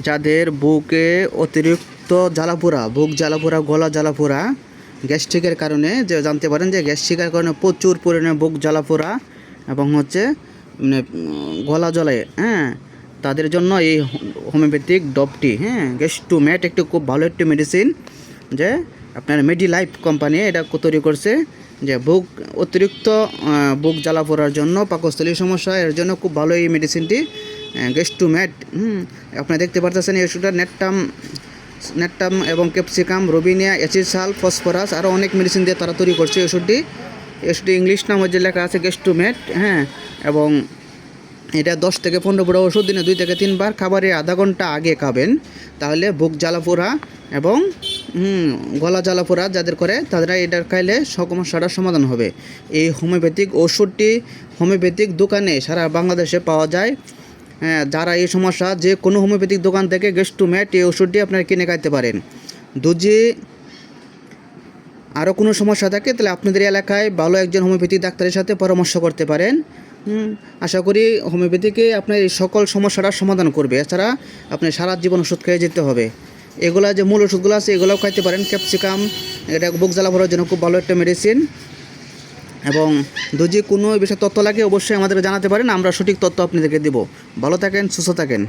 যাদের বুকে অতিরিক্ত জ্বালাপোড়া, বুক জ্বালাপোড়া, গলা জ্বালাপোড়া, গ্যাস্ট্রিকের কারণে যে জানতে পারেন যে গ্যাস্ট্রিকের কারণে প্রচুর পরিমাণে বুক জ্বালাপোড়া এবং হচ্ছে মানে গলা জ্বলে হ্যাঁ তাদের জন্য এই হোমিওপ্যাথিক ডবটি হ্যাঁ গ্যাস্ট্রোম্যাট একটি খুব ভালো একটি মেডিসিন যে আপনার মেডিলাইফ কোম্পানি এটা তৈরি করছে যে বুক অতিরিক্ত বুক জ্বালা পড়ার জন্য পাকস্থলীর সমস্যা, এর জন্য খুব ভালো এই মেডিসিনটি গেস্টুম্যাট হুম, আপনি দেখতে পারতেছেন এই ওষুধটা, নেটটাম নেটটাম এবং ক্যাপসিকাম, রবিনিয়া অ্যাচিসাল ফসফরাস আরও অনেক মেডিসিন দিয়ে তারা তৈরি করছে ওষুধটি। ওষুধটি ইংলিশ নাম যে লেখা আছে গেস্ট টু ম্যাট হ্যাঁ এবং এটা দশ থেকে পনেরো পুরো ওষুধ দিনে দুই থেকে তিনবার খাবারের আধা ঘণ্টা আগে খাবেন। তাহলে বুক জ্বালা পোড়া এবং গলা জ্বালা পোড়া যাদের করে তারা এটা খাইলে সমস্যাটার সমাধান হবে। এই হোমিওপ্যাথিক ওষুধটি হোমিওপ্যাথিক দোকানে সারা বাংলাদেশে পাওয়া যায়। যারা এই সমস্যা, যে কোনো হোমিওপ্যাথিক দোকান থেকে গেস্টুম্যাট এই ওষুধটি আপনারা কিনে খাইতে পারেন। দুজি আরও কোনো সমস্যা থাকে, তাহলে আপনাদের এলাকায় ভালো একজন হোমিওপ্যাথিক ডাক্তারের সাথে পরামর্শ করতে পারেন। আশা করি হোমিওপ্যাথিকে আপনার এই সকল সমস্যাটা সমাধান করবে। এছাড়া আপনি সারা জীবন ওষুধ খেয়ে যেতে হবে। এগুলা যে মূল ওষুধগুলো আছে, এগুলোও খাইতে পারেন। ক্যাপসিকাম, এটা বুক জ্বালা ভরার জন্য খুব ভালো একটা মেডিসিন এবং যদি কোনো বিষয়ে তথ্য লাগে অবশ্যই আমাদেরকে জানাতে পারেন, আমরা সঠিক তথ্য আপনাদেরকে দেবো। ভালো থাকেন, সুস্থ থাকেন।